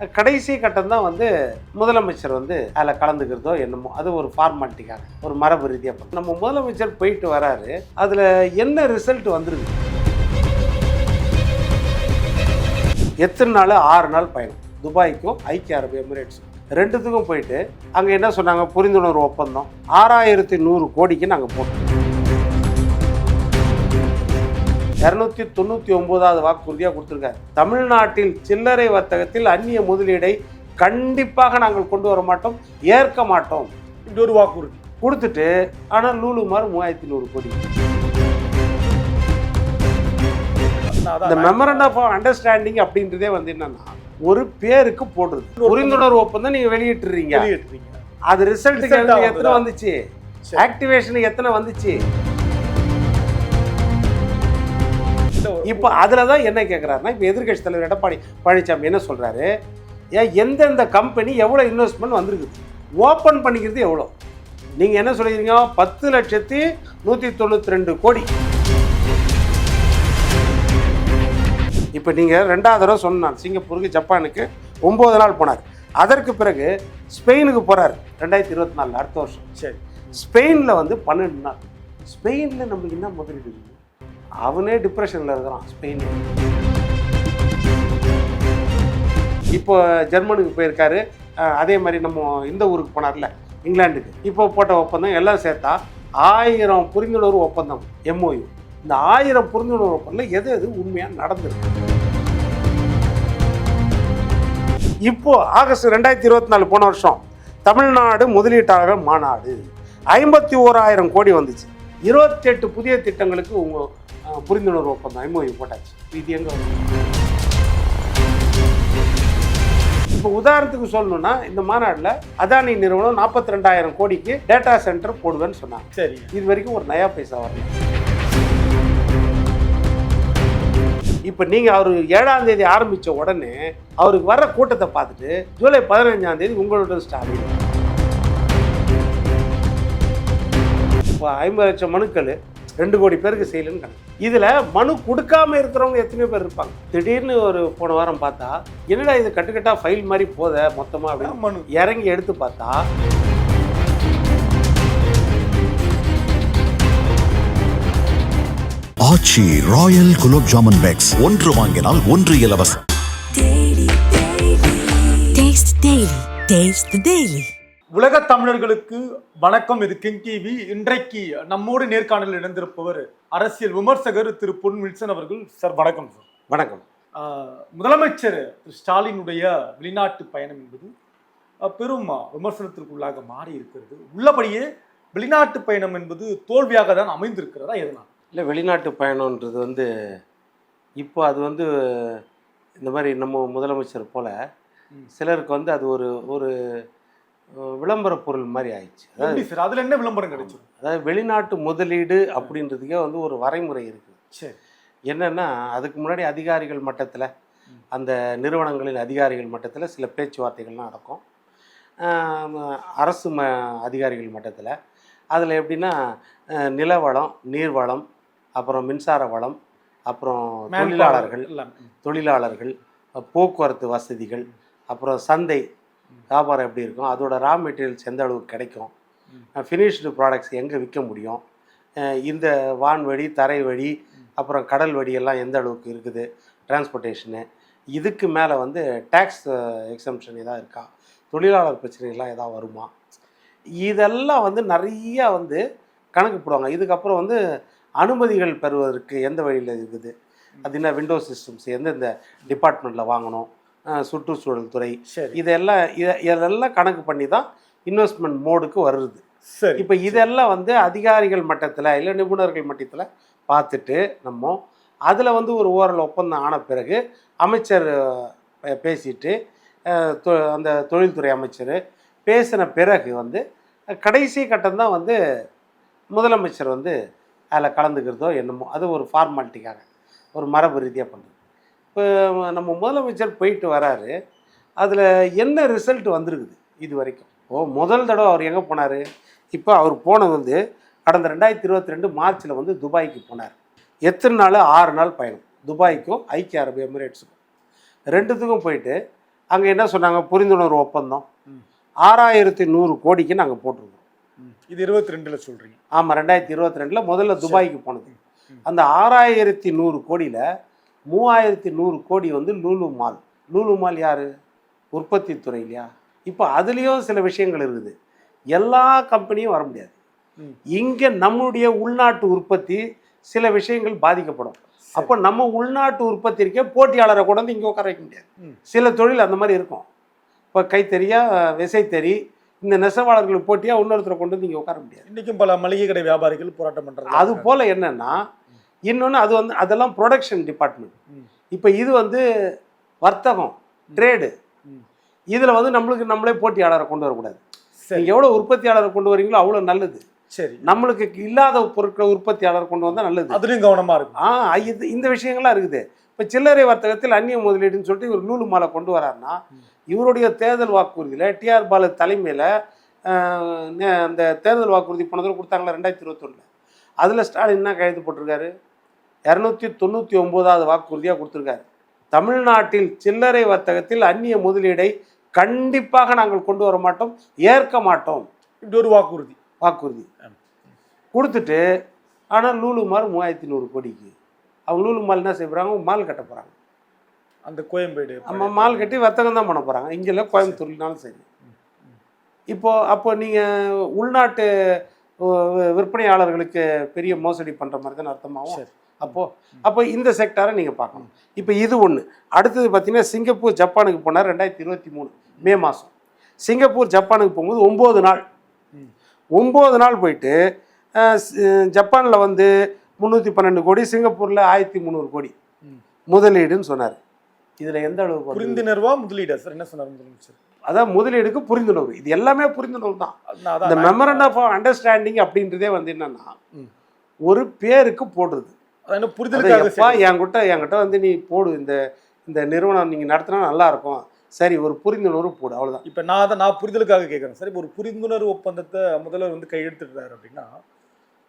கடைசி கட்டம் தான் வந்து முதலமைச்சர் வந்து அதில் கலந்துக்கிறதோ என்னமோ அது ஒரு ஃபார்மாலிட்டிக்காக ஒரு மரபு ரீதியாக நம்ம முதலமைச்சர் போயிட்டு வராரு அதில் என்ன ரிசல்ட் வந்துருக்கு எத்தனை நாள்? ஆறு நாள் பயணம். துபாய்க்கும் ஐக்கிய அரபு எமிரேட்ஸும். ரெண்டுத்துக்கும் போயிட்டு அங்கே என்ன சொன்னாங்க? புரிந்துணர்வு ஒப்பந்தம். ஆறாயிரத்தி நூறு கோடிக்கு நாங்கள் போட்டோம் இரநூத்தி தொண்ணூற்றி ஒம்போதாவது வாக்குறுதியாக கொடுத்துருக்காரு. தமிழ்நாட்டில் சில்லறை வர்த்தகத்தில் அந்நிய முதலீடை கண்டிப்பாக நாங்கள் கொண்டு வர மாட்டோம் ஏற்க மாட்டோம். இப்படி ஒரு வாக்குறுதி. கொடுத்துட்டு ஆனால் லூலு மாதிரி மூவாயிரத்தி நூறு கோடி. இந்த மெமரண்ட் ஆஃப் அண்டர்ஸ்டாண்டிங் அப்படின்றதே வந்து என்னன்னா ஒரு பேருக்கு போடுறது. புரிந்துணர்வு ஒப்பந்தம் நீங்க வெளியிட்டுறீங்க. அது ரிசல்ட்டுக்கு? எத்தனை வந்துச்சு? சரி. ஆக்டிவேஷனுக்கு எத்தனை வந்துச்சு? இப்போ அதில் தான் என்ன கேட்குறாருன்னா இப்போ எதிர்க்கட்சி தலைவர் எடப்பாடி பழனிசாமி என்ன சொல்கிறாரு ஏன் எந்தெந்த கம்பெனி எவ்வளோ இன்வெஸ்ட்மெண்ட் வந்திருக்குது ஓப்பன் பண்ணிக்கிறது எவ்வளோ நீங்கள் என்ன சொல்லிக்கிறீங்க? பத்து லட்சத்தி நூற்றி தொண்ணூற்றி ரெண்டு கோடி. இப்போ நீங்கள் ரெண்டாவது தடவை சொன்னான் சிங்கப்பூருக்கு ஜப்பானுக்கு ஒம்பது நாள் போனார். அதற்கு பிறகு ஸ்பெயினுக்கு போகிறார் ரெண்டாயிரத்தி இருபத்தி நாலில் அடுத்த வருஷம். சரி. ஸ்பெயினில் வந்து பன்னெண்டு நாள். ஸ்பெயினில் நமக்கு என்ன முதலீடு? அவனே டிப்ரெஷனில் இருக்கிறான் ஸ்பெயினில். இப்போ ஜெர்மனுக்கு போயிருக்காரு. அதே மாதிரி நம்ம இந்த ஊருக்கு போனார்ல இங்கிலாந்துக்கு. இப்போ போட்ட ஒப்பந்தம் எல்லாம் சேர்த்தா ஆயிரம் புரிந்துணர்வு ஒப்பந்தம் எம்ஓயு இந்த ஆயிரம் புரிந்துணர்வு ஒப்பந்தம் எது எது உண்மையாக நடந்திருக்கு? இப்போ ஆகஸ்ட் ரெண்டாயிரத்தி இருபத்தி நாலு போன வருஷம் தமிழ்நாடு முதலீட்டாளர்கள் மாநாடு. ஐம்பத்தி ஓராயிரம் கோடி வந்துச்சு. இருபத்தெட்டு புதிய திட்டங்களுக்கு உங்கள் புரிந்துணர்வு ஒப்பந்தம் எம்ஓயு போட்டாச்சு. இது எங்க? இப்போ உதாரணத்துக்கு சொல்லணும்னா இந்த மாநாட்டில் அதானி நிறுவனம் நாற்பத்தி ரெண்டாயிரம் கோடிக்கு டேட்டா சென்டர் போடுவேன்னு சொன்னாங்க. சரி. இது வரைக்கும் ஒரு நயா பைசா வரல. இப்போ நீங்கள் அவர் ஏழாம் தேதி ஆரம்பித்த உடனே அவருக்கு வர்ற கூட்டத்தை பார்த்துட்டு ஜூலை பதினஞ்சாம் தேதி உங்களோட ஸ்டாலின் இப்போ ஐம்பது லட்சம் மனுக்கள் ரெண்டு கோடி பேருக்கு செய்யலன்னு கணக்கு. இதில் மனு கொடுக்காம இருக்கிறவங்க எத்தனையோ பேர் இருப்பாங்க. திடீர்னு ஒரு போன வாரம் பார்த்தா என்னடா இது கட்டுக்கட்டா ஃபைல் மாதிரி போத மொத்தமாக அப்படின்னு மனு. இறங்கி எடுத்து பார்த்தா ஆச்சி ராயல் குலோப் ஜாமுன் பேக்ஸ் ஒன்று வாங்கினால் ஒன்று இலவசம். Taste உலக தமிழர்களுக்கு வணக்கம். இது கிங் டிவி. இன்றைக்கு நம்மோடு நேர்காணலில் இணைந்திருப்பவர் அரசியல் விமர்சகர் திரு பொன் வில்சன் அவர்கள். சார் வணக்கம் சார். வணக்கம். முதலமைச்சர் திரு ஸ்டாலினுடைய வெளிநாட்டு பயணம் என்பது பெரும் விமர்சனத்திற்குள்ளாக மாறி இருக்கிறது. உள்ளபடியே வெளிநாட்டு பயணம் என்பது தோல்வியாக தான் அமைந்திருக்கிறதா எதனால்? இல்லை வெளிநாட்டு பயணம்ன்றது வந்து இப்போ அது வந்து இந்த மாதிரி நம்ம முதலமைச்சர் போல். சிலருக்கு வந்து அது ஒரு ஒரு விளம்பர பொருள் மாதிரி ஆயிடுச்சு. அதாவது சார். அதுல என்ன விளம்பரம் கிடைச்சது அதாவது வெளிநாட்டு முதலீடு அப்படின்றதுக்கே வந்து ஒரு வரைமுறை இருக்குது சரி. என்னென்னா அதுக்கு முன்னாடி அதிகாரிகள் மட்டத்தில். அந்த நிறுவனங்களின் அதிகாரிகள் மட்டத்தில் சில பேச்சுவார்த்தைகள்லாம் நடக்கும். அரசு ம அதிகாரிகள் மட்டத்தில். அதில் எப்படின்னா நிலவளம் நீர்வளம் அப்புறம் மின்சார வளம் அப்புறம் தொழிலாளர்கள். தொழிலாளர்கள் போக்குவரத்து வசதிகள் அப்புறம் சந்தை வியாபாரம் எப்படி இருக்கும்? அதோட ரா மெட்டீரியல்ஸ் எந்த அளவுக்கு கிடைக்கும்? ஃபினிஷ்டு ப்ராடக்ட்ஸ் எங்கே விற்க முடியும்? இந்த வான்வழி தரை வழி அப்புறம் கடல் வழியெல்லாம் எந்த அளவுக்கு இருக்குது? டிரான்ஸ்போர்ட்டேஷனு இதுக்கு மேலே வந்து டேக்ஸ் எக்ஸம்ஷன் ஏதாவது இருக்கா? தொழிலாளர் பிரச்சனைகள்லாம் ஏதாவது வருமா? இதெல்லாம் வந்து நிறைய வந்து கணக்கு போடுவாங்க. இதுக்கப்புறம் வந்து அனுமதிகள் பெறுவதற்கு எந்த வழியில் இருக்குது? அது என்ன விண்டோ சிஸ்டம்ஸ் எந்தெந்த டிபார்ட்மெண்ட்டில் வாங்கணும்? சுற்றுச்சூழல் துறை. சரி. இதெல்லாம் இதை இதெல்லாம் கணக்கு பண்ணி தான் இன்வெஸ்ட்மெண்ட் மோடுக்கு வருது. சரி இப்போ இதெல்லாம் வந்து அதிகாரிகள் மட்டத்தில் இல்லை நிபுணர்கள் மட்டத்தில் பார்த்துட்டு நம்ம அதில் வந்து ஒரு ஓரல் ஒப்பந்தம் ஆன பிறகு அமைச்சர் பேசிட்டு அந்த தொழில்துறை அமைச்சர் பேசின பிறகு வந்து கடைசி கட்டம் தான் வந்து முதலமைச்சர் வந்து அதில் கலந்துக்கிறதோ என்னமோ அது ஒரு ஃபார்மாலிட்டிக்காக ஒரு மரபு ரீதியாக பண்ணுறது இப்போ நம்ம முதலமைச்சர் போயிட்டு வராரு. அதில் என்ன ரிசல்ட் வந்திருக்குது இது வரைக்கும்? ஓ முதல் தடவை அவர் எங்கே போனார்? இப்போ அவர் போனது வந்து கடந்த ரெண்டாயிரத்தி இருபத்தி ரெண்டு மார்ச்சில் வந்து துபாய்க்கு போனார். எத்தனை நாள்? ஆறு நாள் பயணம். துபாய்க்கும் ஐக்கிய அரபு எமிரேட்ஸுக்கும். ரெண்டுத்துக்கும் போயிட்டு அங்கே என்ன சொன்னாங்க? புரிந்துணர்வு ஒப்பந்தம். ஆறாயிரத்தி நூறு கோடிக்கு நாங்கள் போட்டிருக்கோம் இது இருபத்தி ரெண்டுல சொல்றீங்க. ஆமாம் ரெண்டாயிரத்தி இருபத்தி ரெண்டில் முதல்ல துபாய்க்கு போனது. அந்த ஆறாயிரத்தி நூறு கோடியில் மூவாயிரத்தி நூறு கோடி வந்து லூலு மால். லூலு மால் யார்? உற்பத்தி துறை இல்லையா? இப்போ அதுலேயும் சில விஷயங்கள் இருக்குது. எல்லா கம்பெனியும் வர முடியாது. இங்கே நம்முடைய உள்நாட்டு உற்பத்தி சில விஷயங்கள் பாதிக்கப்படும். அப்போ நம்ம உள்நாட்டு உற்பத்தி இருக்கே போட்டியாளரை கொண்டு வந்து இங்கே உட்கார வைக்க முடியாது. சில தொழில் அந்த மாதிரி இருக்கும். இப்போ கைத்தறியா விசைத்தறி இந்த நெசவாளர்களுக்கு போட்டியாக இன்னொருத்தரை கொண்டு வந்து இங்கே உட்கார முடியாது. இன்னைக்கும் பல மளிகை கடை வியாபாரிகள் போராட்டம் பண்றாங்க அது போல் என்னன்னா இன்னொன்று அது வந்து அதெல்லாம் ப்ரொடக்ஷன் டிபார்ட்மெண்ட். இப்போ இது வந்து வர்த்தகம் ட்ரேடு. இதில் வந்து நம்மளுக்கு நம்மளே போட்டியாளரை கொண்டு வரக்கூடாது. நீங்கள் எவ்வளோ உற்பத்தியாளரை கொண்டு வரீங்களோ அவ்வளோ நல்லது. சரி. நம்மளுக்கு இல்லாத பொருட்களை உற்பத்தியாளர் கொண்டு வந்தால் நல்லது. அதுலயும் கவனமா இருக்கும் ஆ இது இந்த விஷயங்கள்லாம் இருக்குது. இப்போ சில்லறை வர்த்தகத்தில் அந்நிய முதலீடுன்னு சொல்லிட்டு இவர் நூலு மாலை கொண்டு வராருன்னா இவருடைய தேர்தல் வாக்குறுதியில் டிஆர் பாலு தலைமையில் அந்த தேர்தல் வாக்குறுதி போன தடவை கொடுத்தாங்களா ரெண்டாயிரத்தி இருபத்தொன்னில். அதில் ஸ்டாலின் என்ன கையெழுத்து போட்டிருக்காரு? இரநூத்தி தொண்ணூற்றி ஒம்போதாவது வாக்குறுதியாக கொடுத்துருக்காரு. தமிழ்நாட்டில் சில்லறை வர்த்தகத்தில் அந்நிய முதலீடை கண்டிப்பாக நாங்கள் கொண்டு வர மாட்டோம் ஏற்க மாட்டோம். இப்படி ஒரு வாக்குறுதி. வாக்குறுதி. கொடுத்துட்டு ஆனால் லூலு மால் மூவாயிரத்தி நூறு கோடிக்கு. அவங்க லூலு மால் என்ன செய்ய போகிறாங்க மால் கட்ட போகிறாங்க அந்த கோயம்பேடு நம்ம மால் கட்டி வர்த்தகம் தான் பண்ண போகிறாங்க இங்கே இல்லை கோயம்புத்தூர்னாலும் சரி. இப்போ அப்போ நீங்கள் உள்நாட்டு விற்பனையாளர்களுக்கு பெரிய மோசடி பண்ணுற மாதிரி தானே அர்த்தமாகும். அப்போது அப்போ இந்த செக்டாரை நீங்கள் பார்க்கணும் இப்போ இது ஒன்று அடுத்தது பார்த்தீங்கன்னா சிங்கப்பூர் ஜப்பானுக்கு போனார் ரெண்டாயிரத்தி இருபத்தி மூணு மே மாதம் சிங்கப்பூர் ஜப்பானுக்கு போகும்போது ஒம்பது நாள். ஒம்பது நாள் போயிட்டு ஜப்பானில் வந்து முந்நூற்றி பன்னெண்டு கோடி சிங்கப்பூரில் ஆயிரத்தி முந்நூறு கோடி. முதலீடுன்னு சொன்னார் இதில் எந்த அளவுக்கு? புரிந்துணர்வா முதலீடா சார் என்ன சொன்னார் முதலமைச்சர் அதான் முதலீடுக்கு புரிந்துணர்வு இது எல்லாமே புரிந்துணர்வு தான் இந்த மெமரண்ட் ஆஃப் அண்டர்ஸ்டாண்டிங் அப்படின்றதே வந்து என்னன்னா. ஒரு பேருக்கு போடுறது புரிதலுக்காக எப்பா செய்றது. என்கிட்ட என்கிட்ட வந்து நீ போடு இந்த இந்த நிறுவனம் நீங்கள் நடத்தினா நல்லா இருக்கும் சரி ஒரு புரிந்துணர்வு போடு அவ்வளோதான் இப்ப நான் அதை நான் புரிதலுக்காக கேட்கறேன் சார் ஒரு புரிந்துணர்வு ஒப்பந்தத்தை முதல்வர் வந்து கையெழுத்திடுறாரு அப்படின்னா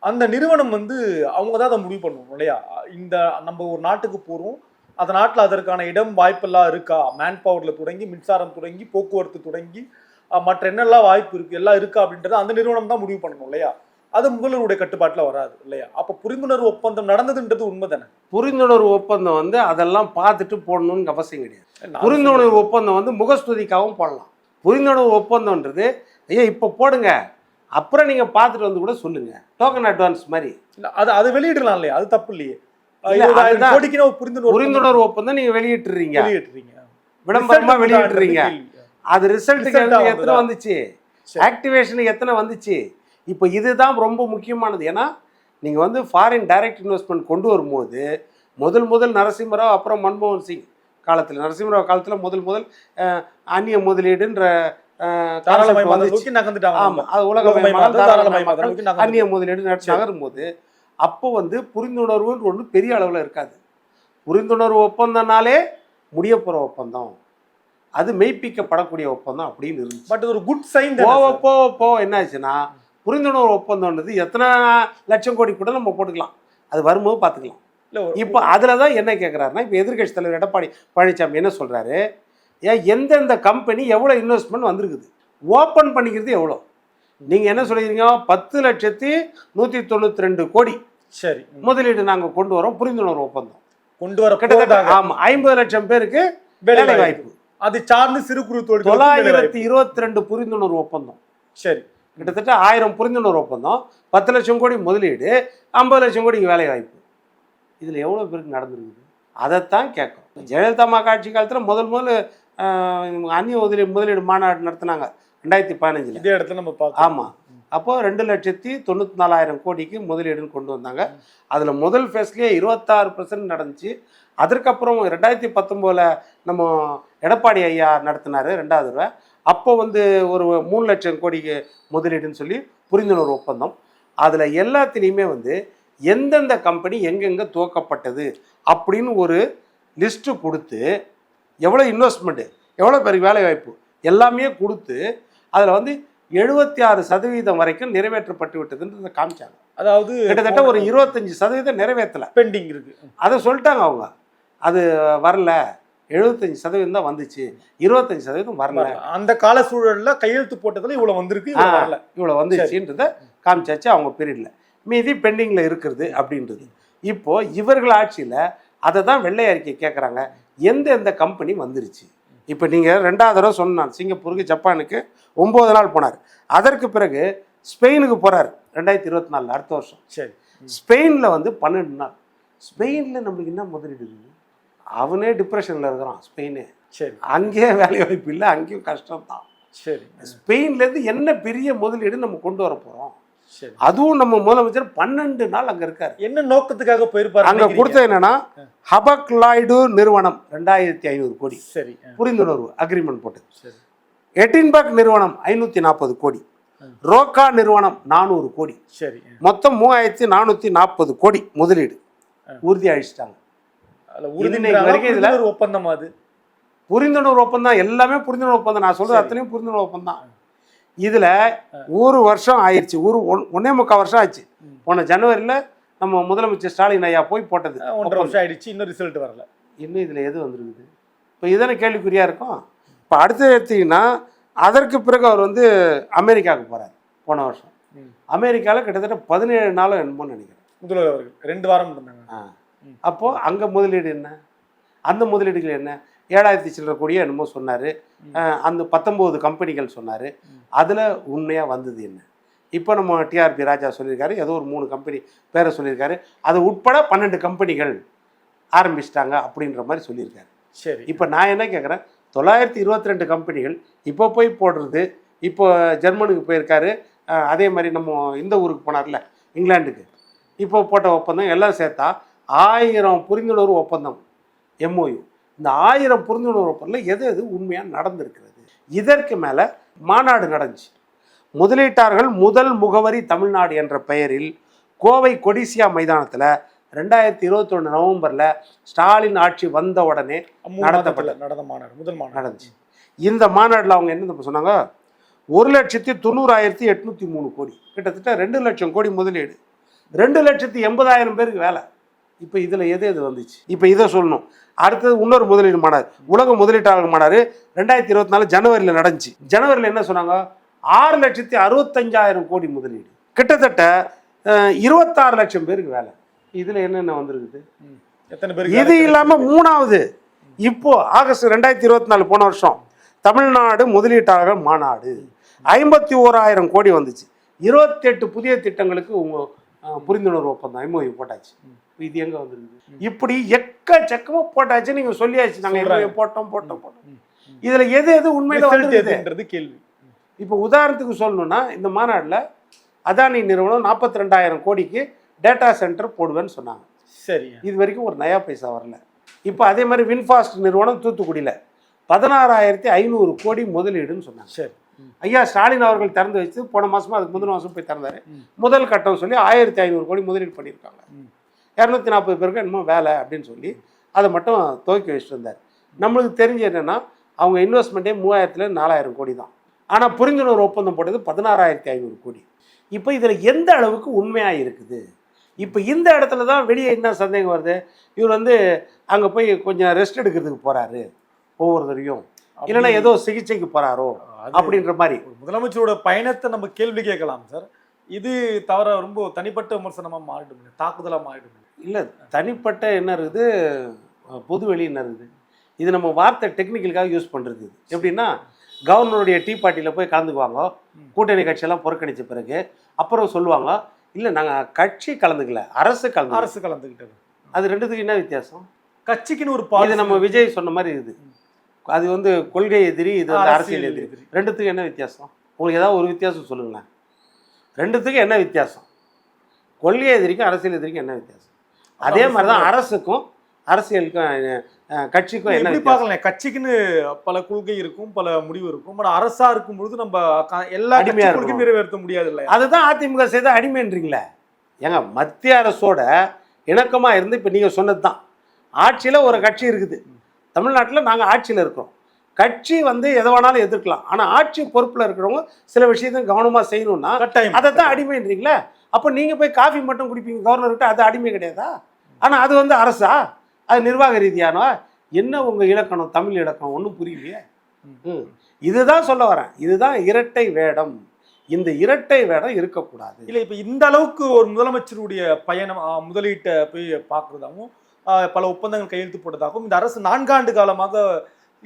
அந்த நிறுவனம் வந்து அவங்க தான் அதை முடிவு பண்ணணும் இல்லையா? இந்த நம்ம ஒரு நாட்டுக்கு போறோம். அந்த நாட்டில் அதற்கான இடம் வாய்ப்பெல்லாம் இருக்கா? மேன் பவர்ல தொடங்கி மின்சாரம் தொடங்கி போக்குவரத்து தொடங்கி மற்ற என்னெல்லாம் வாய்ப்பு இருக்கு எல்லாம் இருக்கா அப்படின்றத அந்த நிறுவனம் தான் முடிவு பண்ணணும் இல்லையா? அது முதல்வருடைய கட்டுப்பாட்டில் வராது இல்லையா? அப்ப புரிந்துணர்வு ஒப்பந்தம் நடந்ததுன்றது உண்மை தானே புரிந்துணர்வு ஒப்பந்தம் வந்து அதெல்லாம் பார்த்துட்டு போடணும்னு அவசியம் கிடையாது. புரிந்துணர்வு ஒப்பந்தம் வந்து முகஸ்துதிக்காகவும் போடலாம். புரிந்துணர்வு ஒப்பந்தம்ன்றது ஐயா இப்போ போடுங்க. அப்புறம் நீங்கள் பார்த்துட்டு வந்து கூட சொல்லுங்க. டோக்கன் அட்வான்ஸ் மாதிரி. அது அது வெளியிடலாம் இல்லையா? அது தப்பு இல்லையே. புரிந்துணர்வு ஒப்பந்தம் புரிந்துணர்வு ஒப்பந்தம் நீங்கள் வெளியிட்டுறீங்க. வெளியிடுறீங்க விளம்பரமா Result வெளியிட்டுறீங்க. அது ரிசல்ட்டுக்கு எத்தனை? வந்துச்சு. ஆக்டிவேஷனுக்கு எத்தனை வந்துச்சு? இப்போ இதுதான் ரொம்ப முக்கியமானது. ஏன்னா நீங்கள் வந்து ஃபாரின் டைரக்ட் இன்வெஸ்ட்மெண்ட் கொண்டு வரும்போது முதல் முதல் நரசிம்மராவ் அப்புறம் மன்மோகன் சிங் காலத்தில். நரசிம்மராவ் காலத்தில் முதல் முதல் அந்நிய முதலீடுன்ற அந்நிய முதலீடு சரி. நகரும்போது அப்போ வந்து புரிந்துணர்வுன்ற ஒன்று பெரிய அளவில் இருக்காது. புரிந்துணர்வு ஒப்பந்தம்னாலே முடிய போகிற ஒப்பந்தம். அது மெய்ப்பிக்கப்படக்கூடிய ஒப்பந்தம் அப்படின்னு இருந்துச்சு. பட் ஒரு குட் சைன் போக போக போக என்ன ஆச்சுன்னா புரிந்துணர்வு ஒப்பந்தம்ன்றது எத்தனை லட்சம் கோடி கூட நம்ம போட்டுக்கலாம். அது வரும்போது பார்த்துக்கலாம். இப்போ அதில் தான் என்ன கேட்குறாருன்னா இப்போ எதிர்க்கட்சி தலைவர் எடப்பாடி பழனிசாமி என்ன சொல்கிறாரு ஏன் எந்தெந்த கம்பெனி எவ்வளோ இன்வெஸ்ட்மெண்ட் வந்திருக்குது? ஓப்பன் பண்ணிக்கிறது எவ்வளோ? நீங்கள் என்ன சொல்லிக்கிறீங்க? பத்து லட்சத்தி நூற்றி தொண்ணூற்றி ரெண்டு கோடி. சரி. முதலீடு நாங்கள் கொண்டு வரோம் புரிந்துணர்வு ஒப்பந்தம். கொண்டு வர கிட்டத்தட்ட ஆமாம் ஐம்பது லட்சம் பேருக்கு வேலை வாய்ப்பு அது சார்ந்து சிறு குறு தொழில் தொள்ளாயிரத்தி இருபத்தி ரெண்டு புரிந்துணர்வு ஒப்பந்தம். சரி. கிட்டத்தட்ட ஆயிரம் புரிந்துணர்வு ஒப்பந்தம் பத்து லட்சம் கோடி முதலீடு ஐம்பது லட்சம் கோடி வேலை வாய்ப்பு இதில் எவ்வளோ பேருக்கு நடந்திருக்குது? அதைத்தான் கேட்கும். ஜெயலலிதா அம்மா ஆட்சி காலத்தில் முதல் முதல்ல ஆஹ், அந்நிய முதலீடு முதலீடு மாநாடு நடத்தினாங்க ரெண்டாயிரத்தி பதினஞ்சில். இதே இடத்துல நம்ம பார்க்கலாம் ஆமாம் அப்போ ரெண்டு லட்சத்தி தொண்ணூற்றி நாலாயிரம் கோடிக்கு முதலீடுன்னு கொண்டு வந்தாங்க. அதில் முதல் ஃபேஸ்லேயே இருபத்தாறு பர்சன்ட் நடந்துச்சு. அதற்கப்புறம் ரெண்டாயிரத்தி பத்தொம்போதில் நம்ம எடப்பாடி ஐயா நடத்தினார் ரெண்டாவது தடவை. அப்போ வந்து ஒரு மூணு லட்சம் கோடிக்கு முதலீடுன்னு சொல்லி புரிந்துணர்வு ஒப்பந்தம். அதில் எல்லாத்துலேயுமே வந்து எந்தெந்த கம்பெனி எங்கெங்கே துவக்கப்பட்டது அப்படின்னு ஒரு லிஸ்ட்டு கொடுத்து எவ்வளோ இன்வெஸ்ட்மெண்ட்டு எவ்வளோ பேருக்கு வேலை வாய்ப்பு எல்லாமே கொடுத்து அதில் வந்து எழுபத்தி ஆறு சதவீதம் வரைக்கும் நிறைவேற்றப்பட்டு விட்டதுன்றதை காமிச்சாங்க. அதாவது கிட்டத்தட்ட ஒரு இருபத்தஞ்சி சதவீதம் நிறைவேற்றலை. பெண்டிங் இருக்கு. அதை சொல்லிட்டாங்க அவங்க. அது வரல. எழுபத்தஞ்சு சதவீதம் தான் வந்துச்சு. இருபத்தஞ்சு சதவீதம் வரல. அந்த கால சூழல்ல கையெழுத்து போட்டதுல இவ்வளவு வந்திருக்கு இவ்வளோ வந்துச்சுன்றத காமிச்சாச்சு அவங்க பீரியடில் மீதி பெண்டிங்கில் இருக்கிறது அப்படின்றது. இப்போ இவர்கள் ஆட்சியில் அதை தான் வெள்ளை அறிக்கை கேட்குறாங்க எந்த எந்த கம்பெனி வந்துருச்சு? இப்போ நீங்கள் ரெண்டாவது தடவை சொன்னான் சிங்கப்பூருக்கு ஜப்பானுக்கு ஒம்பது நாள் போனார். அதற்கு பிறகு ஸ்பெயினுக்கு போகிறார் ரெண்டாயிரத்தி இருபத்தி நாலில் அடுத்த வருஷம். சரி. ஸ்பெயினில் வந்து பன்னெண்டு நாள். ஸ்பெயினில் நம்மளுக்கு என்ன முதலீடு இருக்குது? அவனே டிப்ரெஷனில் இருக்கிறான் ஸ்பெயினே. சரி. அங்கேயே வேலை வாய்ப்பு இல்லை அங்கேயும் கஷ்டம் தான் சரி ஸ்பெயின்லேருந்து என்ன பெரிய முதலீடு நம்ம கொண்டு வர போகிறோம் அதுவும் நம்ம முதலமைச்சர் பன்னெண்டு நாள் அங்க இருக்காரு. என்ன நோக்கத்துக்காக போயிருப்பாரு அங்க கொடுத்தது என்னன்னா ஹபக் லாய்டு நிறுவனம் ரெண்டாயிரத்தி ஐநூறு கோடி. சரி புரிந்துணர்வு அக்ரிமெண்ட் போட்டது. சரி. எட்டின்பர்க் நிறுவனம் ஐநூத்தி நாற்பது கோடி. ரோக்கா நிறுவனம் நானூறு கோடி. சரி. மொத்தம் மூவாயிரத்தி நானூத்தி நாற்பது கோடி முதலீடு. உறுதி அழிச்சிட்டாங்க அதுல இது இன்னைக்கு உறுதிங்கிறாங்களா, வரைக்கும் புரிந்துணர்வு ஒப்பந்தம் அது. புரிந்துணர்வு ஒப்பந்தம் எல்லாமே புரிந்துணர்வு ஒப்பந்தம். நான் சொல்றது. அத்தனையும் புரிந்துணர்வு ஒப்பந்தம் இதுல ஒரு வருஷம் ஆயிடுச்சு. ஒரு ஒன்- ஒன்னே முக்கால் வருஷம் ஆச்சு. போன ஜனவரியில நம்ம முதலமைச்சர் ஸ்டாலின் ஐயா போய் போட்டது. ஒன்றரை வருஷம் ஆயிடுச்சு. இன்னும் ரிசல்ட் வரல. இன்னும் இதில் எது வந்திருக்குது? இப்போ இதுதானே கேள்விக்குறியாக இருக்கும்? இப்போ அடுத்து எடுத்தீங்கன்னா அதற்கு பிறகு அவர் வந்து அமெரிக்காவுக்கு போகிறார் போன வருஷம். அமெரிக்காவில் கிட்டத்தட்ட பதினேழு நாளும் என்னமோ நினைக்கிறேன். முதல்வர் அவர்கள். ரெண்டு வாரம் ஆ. அப்போது அங்கே முதலீடு என்ன? அந்த முதலீடுகள் என்ன? ஏழாயிரத்தி சில்லற கோடியோ என்னமோ சொன்னார். அந்த பத்தொம்போது கம்பெனிகள் சொன்னார். அதில் உண்மையாக வந்தது என்ன? இப்போ நம்ம டிஆர்பி ராஜா சொல்லியிருக்காரு ஏதோ ஒரு மூணு கம்பெனி பேரை சொல்லியிருக்காரு. அது உட்பட பன்னெண்டு கம்பெனிகள் ஆரம்பிச்சிட்டாங்க அப்படின்ற மாதிரி சொல்லியிருக்காரு. சரி. இப்போ நான் என்ன கேட்குறேன் தொள்ளாயிரத்தி இருபத்தி ரெண்டு கம்பெனிகள் இப்போ போய் போடுறது இப்போ ஜெர்மனுக்கு போயிருக்காரு. அதே மாதிரி நம்ம இந்த ஊருக்கு போனார்ல இங்கிலாந்துக்கு. இப்போ போட்ட ஒப்பந்தம் எல்லாம் சேர்த்தா ஆயிரம் புரிந்துணர்வு ஒப்பந்தம் எம்ஓயு இந்த ஆயிரம் புரிந்துணர்வு ஒப்பந்தம் எது எது உண்மையாக நடந்திருக்கிறது? இதற்கு மேலே மாநாடு நடந்துச்சு. முதலீட்டார்கள் முதல் முகவரி தமிழ்நாடு என்ற பெயரில் கோவை கொடிசியா மைதானத்தில் ரெண்டாயிரத்தி இருபத்தொன்று நவம்பரில் ஸ்டாலின் ஆட்சி வந்த உடனே நடத்தப்பட்ட- நடந்த மாநாடு முதல் மாநாடு. நடந்துச்சு. இந்த மாநாட்டில் அவங்க என்ன சொன்னாங்க? ஒரு லட்சத்தி தொண்ணூறாயிரத்தி எட்நூத்தி மூணு கோடி. கிட்டத்தட்ட ரெண்டு லட்சம் கோடி முதலீடு. ரெண்டு லட்சத்தி எண்பதாயிரம் பேருக்கு வேலை. இப்போ இதில் எது எது வந்துச்சு? இப்போ இதை சொல்லணும். அடுத்தது இன்னொரு முதலீடு மாநாடு. உலக முதலீட்டாளர் மாநாடு ரெண்டாயிரத்தி இருபத்தி நாலு ஜனவரியில் நடந்துச்சு. ஜனவரியில் என்ன சொன்னாங்க? ஆறு லட்சத்தி அறுபத்தஞ்சாயிரம் கோடி முதலீடு. கிட்டத்தட்ட இருபத்தாறு லட்சம் பேருக்கு வேலை. இதில் என்னென்ன வந்திருக்குது. எத்தனை பேருக்கு இது இல்லாம மூணாவது. இப்போ ஆகஸ்ட் ரெண்டாயிரத்தி இருபத்தி நாலு போன வருஷம் தமிழ்நாடு முதலீட்டாளர்கள் மாநாடு. ஐம்பத்தி ஓராயிரம் கோடி வந்துச்சு. இருபத்தெட்டு புதிய திட்டங்களுக்கு உங்க அஹ், புரிந்துணர்வு ஒப்பந்தம் எம்ஓயு போட்டாச்சு. இது எங்க வந்துருக்கு இப்படி எக்கச்சக்கமா போட்டாச்சு நீங்க சொல்லியாச்சு. நாங்க சொல்றாங்க. MOU போட்டோம் போட்டோம் போட்டோம். இதுல எது எது உண்மையில Result வந்துருக்குது எதுன்றது கேள்வி. இப்போ உதாரணத்துக்கு சொல்லணும்னா இந்த மாநாட்டில் அதானி நிறுவனம் நாற்பத்தி ரெண்டாயிரம் கோடிக்கு டேட்டா சென்டர் போடுவேன்னு சொன்னாங்க. சரி இது வரைக்கும் ஒரு நயா பைசா வரல. இப்போ அதே மாதிரி வின்ஃபாஸ்ட் நிறுவனம் தூத்துக்குடியில் பதினாறாயிரத்தி ஐநூறு கோடி முதலீடுன்னு சொன்னாங்க. சரி. ஐயா ஸ்டாலின் அவர்கள் திறந்து வச்சு போன மாசமா அதுக்கு முதல் மாதம் போய் திறந்தாரு. முதல் கட்டம் சொல்லி ஆயிரத்தி ஐநூறு கோடி முதலீடு பண்ணியிருக்காங்க. இரநூத்தி நாற்பது பேருக்கு என்னமோ வேலை அப்படின்னு சொல்லி அதை மட்டும் துவக்கி வச்சுட்டு இருந்தார். நம்மளுக்கு தெரிஞ்சு என்னன்னா அவங்க இன்வெஸ்ட்மெண்ட்டே மூவாயிரத்துல நாலாயிரம் கோடி தான். ஆனால் புரிந்துணர்வு ஒப்பந்தம் போட்டது பதினாறாயிரத்தி ஐநூறு கோடி. இப்போ இதில் எந்த அளவுக்கு உண்மையாக இருக்குது? இப்போ இந்த இடத்துல தான் வெளியே என்ன சந்தேகம் வருது? இவர் வந்து அங்கே போய் கொஞ்சம் ரெஸ்ட் எடுக்கிறதுக்கு போகிறாரு ஒவ்வொருத்தரையும். இல்லைன்னா ஏதோ சிகிச்சைக்கு போகிறாரோ அப்படின்ற மாதிரி. முதலமைச்சரோட பயணத்தை நம்ம கேள்வி கேட்கலாம் சார். இது தவிர ரொம்ப தனிப்பட்ட விமர்சனமா மாறிடும் தாக்குதலா மாறிடும். இல்லை தனிப்பட்ட என்ன இருக்குது அஹ் பொது வெளி என்ன இருக்குது இது நம்ம வார்த்தை டெக்னிக்கலுக்காக யூஸ் பண்ணுறது இது. எப்படின்னா கவர்னருடைய டீ பார்ட்டியில் போய் கலந்துக்குவாங்க. கூட்டணி கட்சியெல்லாம் புறக்கணித்த பிறகு அப்புறம் சொல்லுவாங்க இல்லை நாங்கள் கட்சி கலந்துக்கல அரசு கலந்து அரசு கலந்துகிட்டது அது ரெண்டுத்துக்கு என்ன வித்தியாசம்? கட்சிக்குன்னு ஒரு இது நம்ம விஜய் சொன்ன மாதிரி இருக்குது அது வந்து கொள்கை எதிரி இது வந்து அரசியல் எதிரி. எதிரி. ரெண்டுத்துக்கும் என்ன வித்தியாசம்? உங்களுக்கு ஏதாவது ஒரு வித்தியாசம் சொல்லுங்களேன். ரெண்டுத்துக்கும் என்ன வித்தியாசம்? கொள்கை எதிரிக்கும் அரசியல் எதிரிக்கும் என்ன வித்தியாசம்? அதே மாதிரி தான் அரசுக்கும் அரசியலுக்கும் கட்சிக்கும் என்ன பார்க்கலாம் கட்சிக்குன்னு பல கொள்கை இருக்கும் பல முடிவு இருக்கும். பட் அரசா இருக்கும் பொழுது நம்ம எல்லா அடிமையா இருக்கணும். நிறைவேற்ற முடியாது இல்லையா? அதுதான் அதிமுக செய்த அடிமைன்றீங்களே? ஏங்க மத்திய அரசோட இணக்கமாக இருந்து இப்போ நீங்கள் சொன்னது தான் ஆட்சியில் ஒரு கட்சி இருக்குது. தமிழ்நாட்டில் நாங்கள் ஆட்சியில் இருக்கிறோம். கட்சி வந்து எதை வேணாலும் எதிர்க்கலாம். ஆனால் ஆட்சி பொறுப்பில் இருக்கிறவங்க சில விஷயத்தை கவனமாக செய்யணும்னா கட்டாயம். அதை தான் அடிமைன்றீங்களே? அப்போ நீங்கள் போய் காஃபி மட்டும் குடிப்பீங்க கவர்னர்கிட்ட அது அடிமை கிடையாதா? ஆனால் அது வந்து அரசா? அது நிர்வாக ரீதியானோ என்ன உங்க இலக்கணம்? தமிழ் இலக்கணம்? ஒன்றும் புரியலையே. இதுதான் சொல்ல வரேன். இதுதான் இரட்டை வேடம். இந்த இரட்டை வேடம் இருக்கக்கூடாது. இல்ல இப்ப இந்த அளவுக்கு ஒரு முதலமைச்சருடைய பயணம் முதலீட்டை போய் பார்க்கறதாகவும் பல ஒப்பந்தங்கள் கையெழுத்து போட்டதாகவும் இந்த அரசு நான்காண்டு காலமாக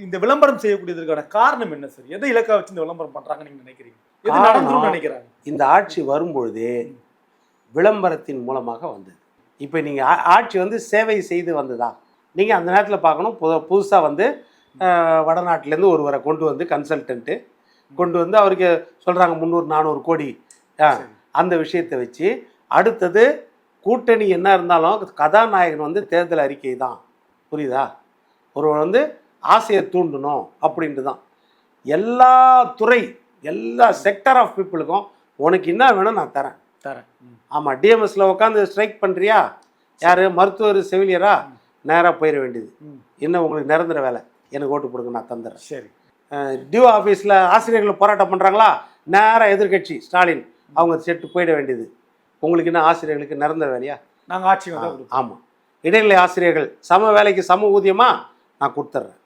இந்த விளம்பரம் செய்யக்கூடியதற்கான காரணம் என்ன சார்? எதை இலக்கா வச்சு இந்த விளம்பரம் பண்றாங்க நீங்க நினைக்கிறீங்க? எது நடந்துரும் நினைக்கிறாங்க? இந்த ஆட்சி வரும்பொழுதே விளம்பரத்தின் மூலமாக வந்தது. இப்போ நீங்கள் ஆட்சி வந்து சேவை செய்து வந்ததா நீங்கள் அந்த நேரத்தில் பார்க்கணும் புது புதுசாக வந்து வடநாட்டிலேருந்து ஒருவரை கொண்டு வந்து கன்சல்டன்ட்டு கொண்டு வந்து அவருக்கு சொல்கிறாங்க முந்நூறு நானூறு கோடி. ஆ, அந்த விஷயத்தை வச்சு அடுத்தது கூட்டணி என்ன இருந்தாலும் கதாநாயகன் வந்து தேர்தல் அறிக்கை தான் புரியுதா? ஒருவர் வந்து ஆசையை தூண்டணும் அப்படின்ட்டு தான் எல்லா துறை எல்லா செக்டர் ஆஃப் பீப்புளுக்கும் உனக்கு என்ன வேணும் நான் தரேன். தரேன். ஆமாம் டிஎம்எஸ்ல உட்காந்து ஸ்ட்ரைக் பண்ணுறியா யார்? மருத்துவர் செவிலியரா? நேராக போயிட வேண்டியது. ம். என்ன உங்களுக்கு நிரந்தர வேலை. எனக்கு ஓட்டு கொடுங்க நான் தந்துடுறேன் சரி. டியூ ஆஃபீஸில் ஆசிரியர்கள் போராட்டம் பண்ணுறாங்களா நேராக எதிர்க்கட்சி ஸ்டாலின் அவங்க செட்டு போயிட வேண்டியது. உங்களுக்கு என்ன ஆசிரியர்களுக்கு நிரந்தர வேலையா? நாங்க ஆட்சி. ஆமாம் இடைநிலை ஆசிரியர்கள் சம வேலைக்கு சம ஊதியமா நான் கொடுத்துட்றேன்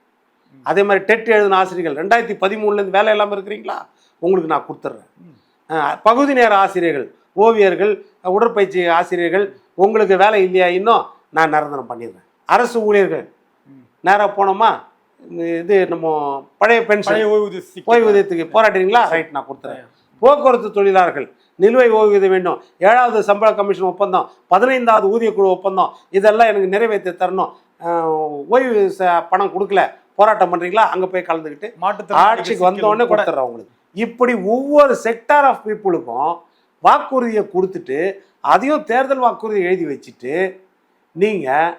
அதே மாதிரி டெட் எழுதின ஆசிரியர்கள் ரெண்டாயிரத்தி பதிமூணுலேருந்து வேலை இல்லாமல் இருக்கிறீங்களா? உங்களுக்கு நான் கொடுத்துட்றேன் பகுதி நேர ஆசிரியர்கள் ஓவியர்கள் உடற்பயிற்சி ஆசிரியர்கள் உங்களுக்கு வேலை இல்லையா இன்னும்? நான் நிரந்தரம் பண்ணிடுறேன். அரசு ஊழியர்கள். நேராக போனோமா? இது நம்ம பழைய பென்ஷன். ஓய்வூதியத்துக்கு போராடுறீங்களா? ரைட் நான் கொடுத்துறேன். போக்குவரத்து தொழிலாளர்கள் நிலுவை ஓய்வூதியம் வேண்டும். ஏழாவது சம்பள கமிஷன் ஒப்பந்தம் பதினைந்தாவது ஊதியக்குழு ஒப்பந்தம் இதெல்லாம் எனக்கு நிறைவேற்றி தரணும். ஓய்வு பணம் கொடுக்கல. போராட்டம் பண்ணுறீங்களா அங்கே போய் கலந்துக்கிட்டு ஆட்சிக்கு சிக்கல் வந்த உடனே உட்பட. கொடுத்துட்றேன் உங்களுக்கு. இப்படி ஒவ்வொரு செக்டார் ஆஃப் பீப்புளுக்கும் வாக்குறுதியை கொடுத்துட்டு அதையும் தேர்தல் வாக்குறுதி எழுதி வச்சுட்டு நீங்கள்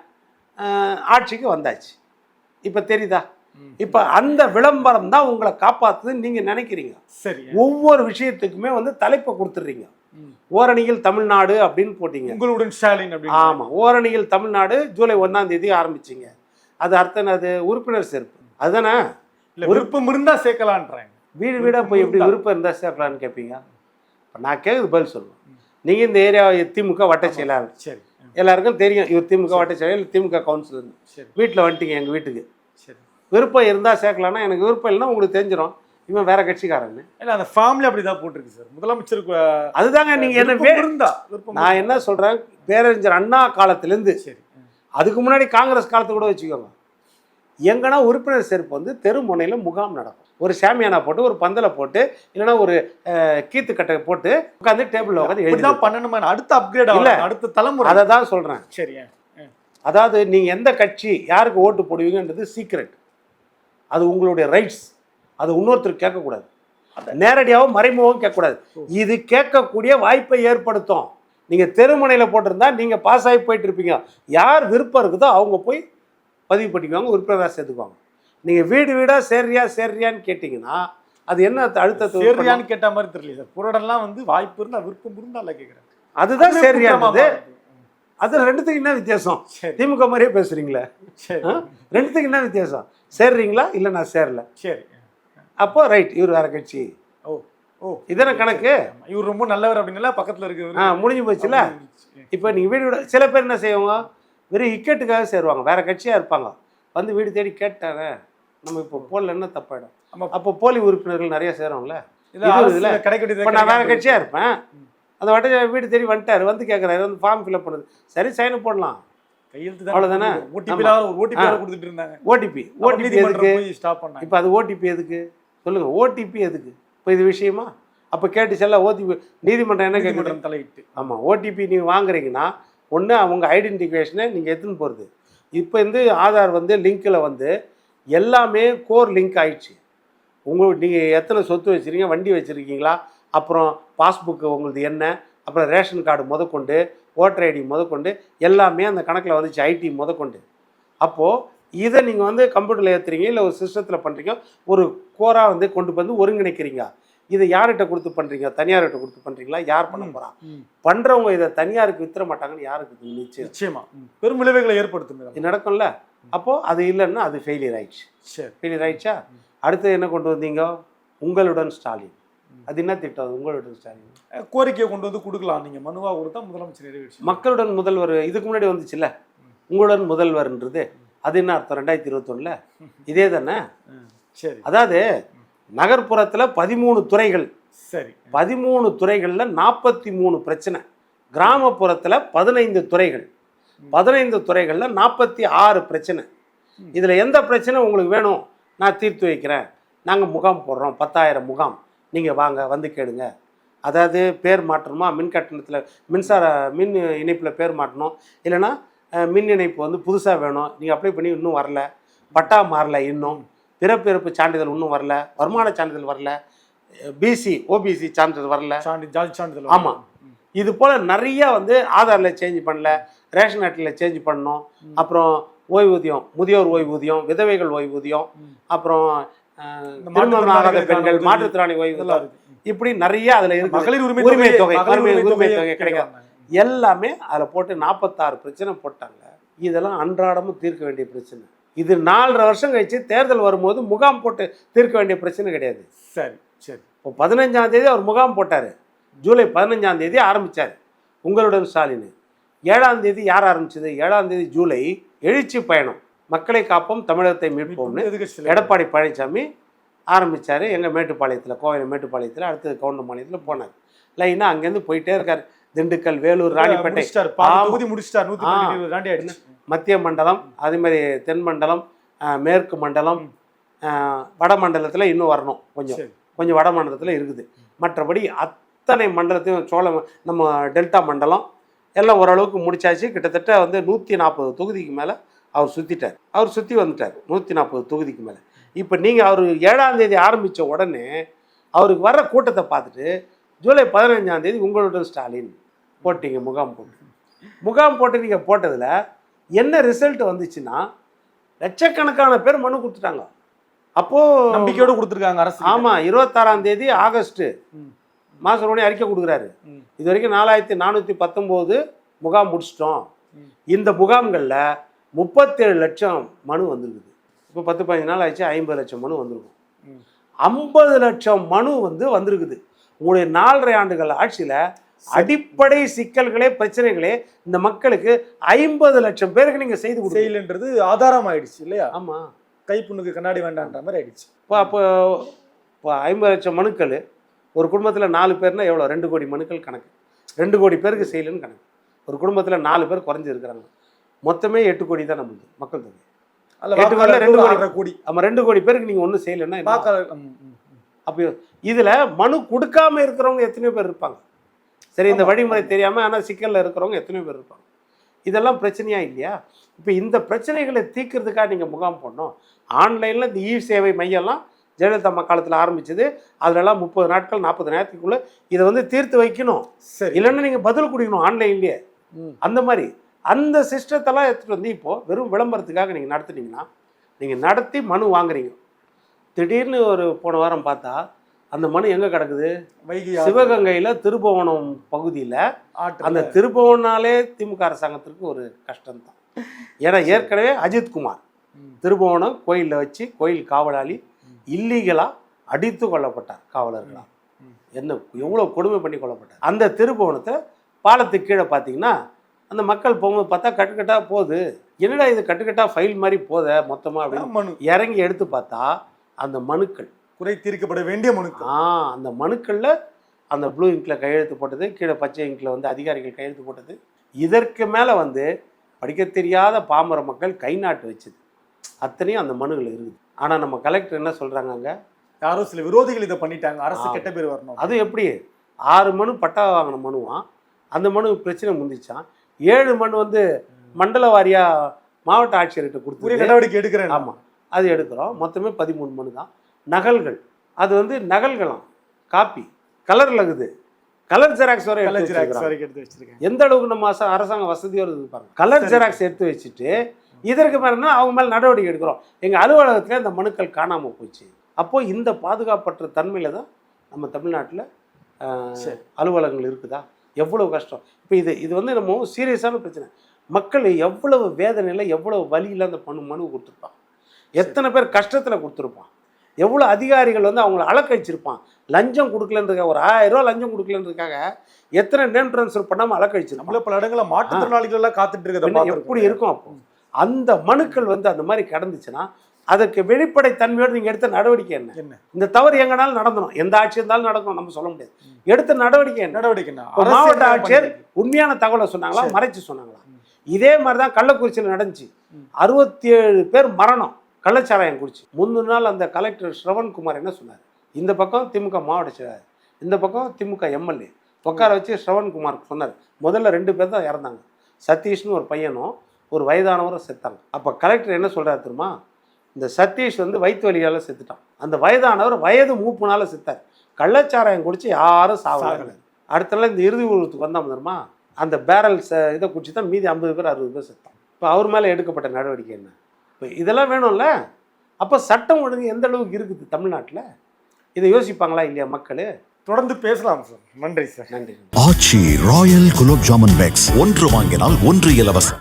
ஆட்சிக்கு வந்தாச்சு. இப்போ தெரியுதா. இப்போ அந்த விளம்பரம் தான் உங்களை காப்பாற்றுதுன்னு நீங்கள் நினைக்கிறீங்க. சரி. ஒவ்வொரு விஷயத்துக்குமே வந்து தலைப்பை கொடுத்துட்றீங்க. ஓரணியில் தமிழ்நாடு அப்படின்னு போட்டீங்க. உங்களுடன் ஸ்டாலின் ஆமாம் ஓரணியில் தமிழ்நாடு ஜூலை ஒன்றாம் தேதி ஆரம்பிச்சிங்க. அது அர்த்தம் என்னது உறுப்பினர் சேர்ப்பு. அதுதானே? இல்ல விருப்பம் இருந்தா சேர்க்கலான்றாங்க. வீடு வீடாக போய் எப்படி விருப்பம் இருந்தால் சேர்க்கலான்னு கேட்பீங்க நான் கேட்குறது பதில் சொல்லுவேன். நீங்கள் இந்த ஏரியா திமுக வட்ட செயலாளர். சரி. எல்லாருக்கும் தெரியும் இவர் திமுக வட்ட செயலாளர் திமுக கவுன்சிலர் சரி. வீட்டில் வந்துட்டீங்க எங்கள் வீட்டுக்கு. சரி. விருப்பம் இருந்தால் சேர்க்கலான்னா எனக்கு விருப்பம் இல்லைன்னா உங்களுக்கு தெரிஞ்சிடும் இவன் வேற கட்சிக்காரன்னு. இல்ல அந்த ஃபேமிலி அப்படிதான் போட்டிருக்கு சார். முதலமைச்சருக்கு அஹ், அதுதாங்க நீங்கள் என்ன வே- இருந்தா நான் என்ன சொல்கிறேன் பேரறிஞர் அண்ணா காலத்துலேருந்து சரி. அதுக்கு முன்னாடி காங்கிரஸ் காலத்தை கூட வச்சுக்கோங்க. எங்கன்னா உறுப்பினர் சேர்ப்பு வந்து தெரு முனையில் முகாம் நடக்கும். ஒரு சாமியானா போட்டு ஒரு பந்தலை போட்டு இல்லைன்னா ஒரு கீத்து கட்டை போட்டு உட்காந்து டேபிளில் உட்காந்து எழுதி பண்ணணுமா? அடுத்த அப்கிரேட் இல்ல. அடுத்த தலைமுறை. அதை தான் சொல்கிறேன் சரி. அதாவது நீங்கள் எந்த கட்சி யாருக்கு ஓட்டு போடுவீங்கன்றது சீக்ரெட் அது உங்களுடைய ரைட்ஸ் அது இன்னொருத்தர் கேட்கக்கூடாது. நேரடியாகவும் மறைமுகவும் கேட்கக்கூடாது. இது கேட்கக்கூடிய வாய்ப்பை ஏற்படுத்தும். நீங்கள் தெருமுனையில் போட்டிருந்தா நீங்கள் பாஸ் ஆகி போயிட்டு இருப்பீங்க. யார் விருப்பம் இருக்குதோ அவங்க போய் பதிவு பண்ணிக்குவாங்க உறுப்பினராக சேர்த்துக்குவாங்க. நீங்கள் வீடு வீடாக சேர்றியா சேர்றியான்னு கேட்டிங்கன்னா அது என்ன அழுத்தத்தை? சரியான்னு கேட்ட மாதிரி தெரியல சார். புரடெல்லாம் வந்து வாய்ப்பு இருந்தா விருப்பம் இருந்தா இல்ல கேக்குறேன் அதுதான் சேர்றியானது. குற்றமா அது ரெண்டுத்துக்கு என்ன வித்தியாசம்? திமுக மாதிரியே பேசுறீங்களே? ஆ? ரெண்டுத்துக்கு என்ன வித்தியாசம்? சேர்றீங்களா? இல்லை நான் சேரல. சரி. அப்போ ரைட் இவர் வேற கட்சி. ஓ ஓ. இதான கணக்கு. இவர் ரொம்ப நல்லவர் அப்படின்னால பக்கத்துல ஆ இருக்கிறவர் முடிஞ்சு போச்சுல இப்போ நீங்கள் வீடு வீடு சில பேர் என்ன செய்வாங்க? வெறும் இக்கட்டுக்காக சேருவாங்க. வேற கட்சியாக இருப்பாங்க. வந்து வீடு தேடி கேட்டாங்க நம்ம இப்போ போலில் என்ன தப்பாயிடும். அப்போ போலி உறுப்பினர்கள் நிறைய சேரும்ல. இதுல இப்போ நான் வேற கட்சியாக இருப்பேன். அந்த வாட்டி வீடு தேடி வந்துட்டாரு. வந்து கேட்குறாரு வந்து ஃபார்ம் ஃபில்அப் பண்ணுது. சரி சைன் போடலாம். கையெழுத்து அவ்வளவுதானே? ஓடிபி ஓடிபி கொடுத்துட்டு இருந்தாங்க. ஓடிபி ஓடிபி எதுக்கு? ஸ்டாப் பண்ணாங்க. இப்போ அது ஓடிபி எதுக்கு? சொல்லுங்க. ஓடிபி எதுக்கு? இப்போ இது விஷயமா? அப்போ கேட்டு செல்ல ஓடிபி நீதிமன்றம் என்ன நீதிமன்றம் தலையிட்டு. ஆமாம் ஓடிபி நீங்கள் வாங்குறீங்கன்னா ஒன்று அவங்க ஐடென்டிஃபிகேஷனை நீங்கள் எடுத்துன்னு போகிறது இப்போ வந்து ஆதார் வந்து லிங்க்கில் வந்து எல்லாமே கோர் லிங்க் ஆயிடுச்சு. உங்களுக்கு நீங்கள் எத்தனை சொத்து வச்சுருக்கீங்க வண்டி வச்சுருக்கீங்களா அப்புறம் பாஸ்புக்கு உங்களுது என்ன அப்புறம் ரேஷன் கார்டு முதற்கொண்டு ஓட்டர் ஐடி முதற்கொண்டு எல்லாமே அந்த கணக்கில் வந்துச்சு ஐடி முதற்கொண்டு. அப்போது இதை நீங்கள் வந்து கம்ப்யூட்டரில் ஏற்றுறீங்க இல்லை ஒரு சிஸ்டத்தில் பண்ணுறீங்க ஒரு கோராக வந்து கொண்டு வந்து ஒருங்கிணைக்கிறீங்க. இதை யார்கிட்ட கொடுத்து பண்ணுறீங்க தனியார்கிட்ட கொடுத்து பண்ணுறீங்களா யார் பண்ண போகிறா ம். பண்றவங்க இதை தனியாருக்கு வித்துற மாட்டாங்கன்னு யாருக்கு நிச்சயம்? நிச்சயமா. ம். பெரும் விளைவுகளை ஏற்படுத்தும். இது நடக்கும்ல? அப்போ அது இல்லைன்னா அது ஃபெயிலியர் ஆயிடுச்சு. சரி. ஃபெயிலியர் ஆயிடுச்சா? அடுத்து என்ன கொண்டு வந்தீங்க? உங்களுடன் ஸ்டாலின். அது என்ன திட்டம்? உங்களுடன் ஸ்டாலின். கோரிக்கையை கொண்டு வந்து கொடுக்கலாம். நீங்க மனுவா கொடுத்தா முதலமைச்சர் நிறைவேற்றி மக்களுடன் முதல்வர் இதுக்கு முன்னாடி வந்துச்சுல்ல? உங்களுடன் முதல்வர்ன்றது. அது என்ன அர்த்தம்? ரெண்டாயிரத்தி இருபத்தொன்னுல? இதே தானே? சரி. அதாவது நகர்ப்புறத்தில் பதிமூணு துறைகள். சரி. பதிமூணு துறைகளில் நாற்பத்தி மூணு பிரச்சனை. கிராமப்புறத்தில் பதினைந்து துறைகள். பதினைந்து துறைகளில் நாற்பத்தி ஆறு பிரச்சனை. இதில் எந்த பிரச்சனை உங்களுக்கு வேணும்? நான் தீர்த்து வைக்கிறேன். நாங்கள் முகாம் போடுறோம். பத்தாயிரம் முகாம். நீங்கள் வாங்க வந்து கேளுங்க. அதாவது பேர் மாற்றணுமா? மின் கட்டணத்தில் மின்சார மின் இணைப்பில் பேர் மாட்டணும் இல்லைன்னா அஹ், மின் இணைப்பு வந்து புதுசாக வேணும். நீங்கள் அப்ளை பண்ணி இன்னும் வரல. பட்டா மாறல இன்னும். பிறப்பிறப்பு சான்றிதழ் இன்னும் வரல. வருமான சான்றிதழ் வரல. பிசி ஓபிசி சான்றிதழ் வரல. சான்றி ஜாதி சான்றிதழ் ஆமா. இது போல் நிறைய வந்து ஆதாரில் சேஞ்ச் பண்ணல. ரேஷன் அட்டையில் சேஞ்ச் பண்ணணும் அப்புறம் ஓய்வூதியம் முதியோர் ஓய்வூதியம் விதவைகள் ஓய்வூதியம். அப்புறம் திருமணம் ஆகாத பெண்கள். மாற்றுத்திறனாளி ஓய்வூதியம் இப்படி நிறைய அதில் இருக்கு. மகளிர் உரிமை உரிமை தொகை உரிமை தொகை. கிடைக்காது. எல்லாமே அதில் போட்டு நாற்பத்தாறு பிரச்சனை போட்டாங்க. இதெல்லாம் அன்றாடமும் தீர்க்க வேண்டிய பிரச்சனை. இது நாலரை வருஷம் கழிச்சு தேர்தல் வரும்போது முகாம் போட்டு தீர்க்க வேண்டிய பிரச்சனை கிடையாது. சரி சரி. இப்போ பதினஞ்சாம் தேதி அவர் முகாம் போட்டார். ஜூலை பதினஞ்சாம் தேதி ஆரம்பித்தார் உங்களுடன் ஸ்டாலின். ஏழாம் தேதி யார் ஆரம்பிச்சது? ஏழாம் தேதி ஜூலை. எழுச்சி பயணம். மக்களை காப்போம் தமிழகத்தை மீட்போம்னு எடப்பாடி பழனிசாமி ஆரம்பித்தார் எங்கள் மேட்டுப்பாளையத்தில் கோவில் மேட்டுப்பாளையத்தில் அடுத்தது கவுண்டம்பாளையத்தில் போனார். லைனாக அங்கேருந்து போயிட்டே இருக்கார். திண்டுக்கல் வேலூர் ராணிப்பேட்டை. மத்திய மண்டலம் அதே மாதிரி தென் மண்டலம் மேற்கு மண்டலம் அஹ், வட மண்டலத்தில் இன்னும் வரணும் கொஞ்சம். கொஞ்சம் வட மண்டலத்தில் இருக்குது. மற்றபடி அத்தனை மண்டலத்தையும் சோழ நம்ம டெல்டா மண்டலம் எல்லாம் ஓரளவுக்கு முடிச்சாச்சு. கிட்டத்தட்ட வந்து நூற்றி நாற்பது தொகுதிக்கு மேலே அவர் சுற்றிட்டார் அவர் சுற்றி வந்துட்டார் நூற்றி நாற்பது தொகுதிக்கு மேலே. இப்போ நீங்கள் அவர் ஏழாம் தேதி ஆரம்பித்த உடனே அவருக்கு வர்ற கூட்டத்தை பார்த்துட்டு ஜூலை பதினஞ்சாம் தேதி உங்களுடன் ஸ்டாலின் போட்டீங்க முகாம் போட்டு. முகாம் போட்டு நீங்கள் போட்டதில் என்ன ரிசல்ட் வந்துச்சுன்னா லட்சக்கணக்கான பேர் மனு கொடுத்துட்டாங்க. அப்போது நம்பிக்கையோட கொடுத்துருக்காங்க அரசு ஆமாம் இருபத்தாறாம் தேதி ஆகஸ்ட் ம். மாசரோனி அறிக்கை கொடுக்குறாரு. இது வரைக்கும் நாலாயிரத்தி நானூற்றி பத்தொம்போது முகாம் முடிச்சிட்டோம். இந்த முகாம்களில் முப்பத்தேழு லட்சம் மனு வந்திருக்குது. இப்போ பத்து பதினஞ்சு நாள் ஆயிடுச்சு ஐம்பது லட்சம் மனு வந்திருக்கும். ஐம்பது லட்சம் மனு வந்து வந்திருக்குது. உங்களுடைய நாலரை ஆண்டுகள் ஆட்சியில் அடிப்படை சிக்கல்களே பிரச்சனைகளே இந்த மக்களுக்கு ஐம்பது லட்சம் பேருக்கு நீங்கள் செய்து கொடுங்க செயல்ன்றது ஆதாரம் ஆயிடுச்சு இல்லையா? ஆமாம் கைப்புண்ணுக்கு கண்ணாடி வேண்டான்ற மாதிரி ஆயிடுச்சு. இப்போ அப்போ இப்போ ஐம்பது லட்சம் மனுக்கள் ஒரு குடும்பத்தில் நாலு பேர்னா எவ்வளோ ரெண்டு கோடி மனுக்கள் கணக்கு. ரெண்டு கோடி பேருக்கு செய்யலன்னு கணக்கு. ஒரு குடும்பத்தில் நாலு பேர் குறைஞ்சி இருக்கிறாங்க மொத்தமே எட்டு கோடி தான் நம்மளுக்கு மக்கள் தொகை. எட்டு வாக்காளர் ரெண்டு கோடி. கோடி. நம்ம ரெண்டு கோடி பேருக்கு நீங்கள் ஒன்றும் செய்யலைன்னா. அப்போ இதில் மனு கொடுக்காம இருக்கிறவங்க எத்தனையோ பேர் இருப்பாங்க. சரி இந்த. வழிமுறை தெரியாமல் ஆனால் சிக்கலில் இருக்கிறவங்க எத்தனையோ பேர் இருப்பாங்க. இதெல்லாம் பிரச்சனையா இல்லையா? இப்போ இந்த பிரச்சனைகளை தீர்க்கறதுக்காக நீங்கள் முகாம் போடணும். ஆன்லைனில் இந்த இ சேவை மையம்லாம் ஜெயலலிதா அம்மா காலத்தில் ஆரம்பிச்சது. அதுலலாம் முப்பது நாட்கள் நாற்பது நேரத்துக்குள்ளே இதை வந்து தீர்த்து வைக்கணும். சரி. இல்லைன்னா நீங்கள் பதில் கொடுக்கணும் ஆன்லைன்லேயே. அந்த மாதிரி. அந்த சிஸ்டத்தெல்லாம் எடுத்துகிட்டு வந்து இப்போது வெறும் விளம்பரத்துக்காக நீங்கள் நடத்துனீங்கன்னா நீங்கள் நடத்தி மனு வாங்குறீங்க. திடீர்னு ஒரு போன வாரம் பார்த்தா அந்த மனு எங்கே கிடக்குது? வைகை சிவகங்கையில் திருபுவனம் பகுதியில். அந்த திருபுவனாலே திமுக அரசாங்கத்திற்கு ஒரு கஷ்டம்தான். ஏன்னா ஏற்கனவே அஜித்குமார். திருபுவனம் கோயிலில் வச்சு கோயில் காவலாளி இல்லீகலாக அடித்து கொல்லப்பட்டார் காவலர்களா ம். என்ன எவ்வளோ கொடுமை பண்ணி கொல்லப்பட்டார். அந்த திருபுவனத்தை பாலத்துக்கு கீழே பார்த்தீங்கன்னா அந்த மக்கள் போகும்போது பார்த்தா கட்டுக்கட்டாக போகுது. என்னடா இது கட்டுக்கட்டாக ஃபைல் மாதிரி போத மொத்தமாக அப்படின்னு மனு. இறங்கி எடுத்து பார்த்தா அந்த மனுக்கள். குறை தீர்க்கப்பட வேண்டிய மனுக்கள். ஆ அந்த மனுக்களில் அந்த ப்ளூ இங்கில் கையெழுத்து போட்டது கீழே பச்சை இங்கில் வந்து அதிகாரிகள் கையெழுத்து போட்டது. இதற்கு மேலே வந்து படிக்க தெரியாத பாமர மக்கள் கை நாட்டு வச்சது. அத்தனையும் அந்த மனுகள் இருக்குது. ஆனால் நம்ம கலெக்டர் என்ன சொல்கிறாங்க அங்கே யாரோ சில விரோதிகள் இதை பண்ணிட்டாங்க. அரசு. கெட்ட பேர் வரணும். அது எப்படி? ஆறு மனு பட்டா வாங்கின மனுவான் அந்த மனு பிரச்சனை முந்திச்சான் ஏழு மனு வந்து மண்டல வாரியாக மாவட்ட ஆட்சியர்கிட்ட கொடுத்து நடவடிக்கை எடுக்கிறேன். ஆமாம் அது எடுக்கிறோம். மொத்தமே பதிமூணு மனு தான். நகல்கள். அது வந்து நகல்களாம். காப்பி. கலரில் இருக்குது கலர் ஜெராக்ஸ் வரை கலர் ஜெராக்ஸ். வரைக்கும் எடுத்து வச்சிருக்கேன். எந்த அளவுக்கு நம்ம அரச- அரசாங்கம் வசதியோடு இருப்பாங்க கலர். ஜெராக்ஸ் எடுத்து வச்சுட்டு இதற்கு மேலேனா அவங்க மேலே நடவடிக்கை எடுக்கிறோம். எங்கள் அலுவலகத்தில் இந்த மனுக்கள் காணாமல் போச்சு. அப்போ இந்த பாதுகாப்பற்ற தன்மையில் தான் நம்ம தமிழ்நாட்டில். அலுவலகங்கள் இருக்குதா? எவ்வளவு கஷ்டம்? இப்போ இது இது வந்து நம்ம சீரியஸான பிரச்சனை. மக்கள் எவ்வளவு வேதனையில் எவ்வளவு வலியில் அந்த மனு மனு கொடுத்துருப்பான். எத்தனை பேர் கஷ்டத்தில் கொடுத்துருப்பான். எவ்வளோ அதிகாரிகள் வந்து அவங்கள அலக்கழிச்சிருப்பான் லஞ்சம் கொடுக்கலன்றதுக்காக ஒரு ஆயிரம் ரூபா லஞ்சம் கொடுக்கலன்றதுக்காக எத்தனை நேம் ட்ரான்ஸ்ஃபர் பண்ணாமல் அலக்கழிச்சிருப்பான் நம்மள பல இடங்கள்ல மாற்றுத்திறனாளிகள் எல்லாம் காத்துட்டு பார்த்திருக்கோம். எப்படி இருக்கும் அப்போ? அந்த மனுக்கள் வந்து அந்த மாதிரி கிடந்துச்சுன்னா அதற்கு வெளிப்படை தன்மையோடு நீங்கள் எடுத்த நடவடிக்கை என்ன? என்ன? இந்த தவறு எங்கனாலும் நடந்தணும் எந்த ஆட்சி இருந்தாலும் நடக்கும் நம்ம சொல்ல முடியாது. எடுத்த நடவடிக்கை என்ன? நடவடிக்கை மாவட்ட ஆட்சியர்? உண்மையான தகவலை சொன்னாங்களா. மறைச்சு சொன்னாங்களா? இதே மாதிரி தான் கள்ளக்குறிச்சியில் நடந்துச்சு. அறுபத்தி ஏழு பேர் மரணம் கள்ளச்சாராயம் குடிச்சு. முந்தின நாள் அந்த கலெக்டர் ஸ்ரவன்குமார் என்ன சொன்னார்? இந்த பக்கம் திமுக மாவட்ட செயலாளர் இந்த பக்கம் திமுக எம்எல்ஏ. உட்கார வச்சு ஸ்ரவன்குமார் சொன்னார். முதல்ல ரெண்டு பேர் தான் இறந்தாங்க. சதீஷ்னு ஒரு பையனும் ஒரு வயதானவரும் செத்தாங்க. அப்போ கலெக்டர் என்ன சொல்றாரு தெரியுமா? இந்த சதீஷ் வந்து வயிற்று வலியால் செத்துட்டான். அந்த வயதானவர் வயது மூப்புனால செத்தார். கள்ளச்சாராயம் குடிச்சு யாரும் சாகல. அடுத்த நாள் இந்த இறுதி ஊர்வலத்துக்கு வந்தால் தெரியுமா? அந்த பேரல் ச இதை குடிச்சு தான் மீதி ஐம்பது பேர் அறுபது பேர் செத்தான் இப்போ அவர் மேலே எடுக்கப்பட்ட நடவடிக்கை என்ன? இப்போ இதெல்லாம் வேணும்ல? அப்போ சட்டம் ஒழுங்கு எந்த அளவுக்கு இருக்குது தமிழ்நாட்டில்? இதை யோசிப்பாங்களா இல்லையா மக்கள்? தொடர்ந்து பேசலாம் சார். நன்றி சார். நன்றி. Aachi Royal gulab jamun packs. ஒன்று வாங்கினால் ஒன்று இலவசம்.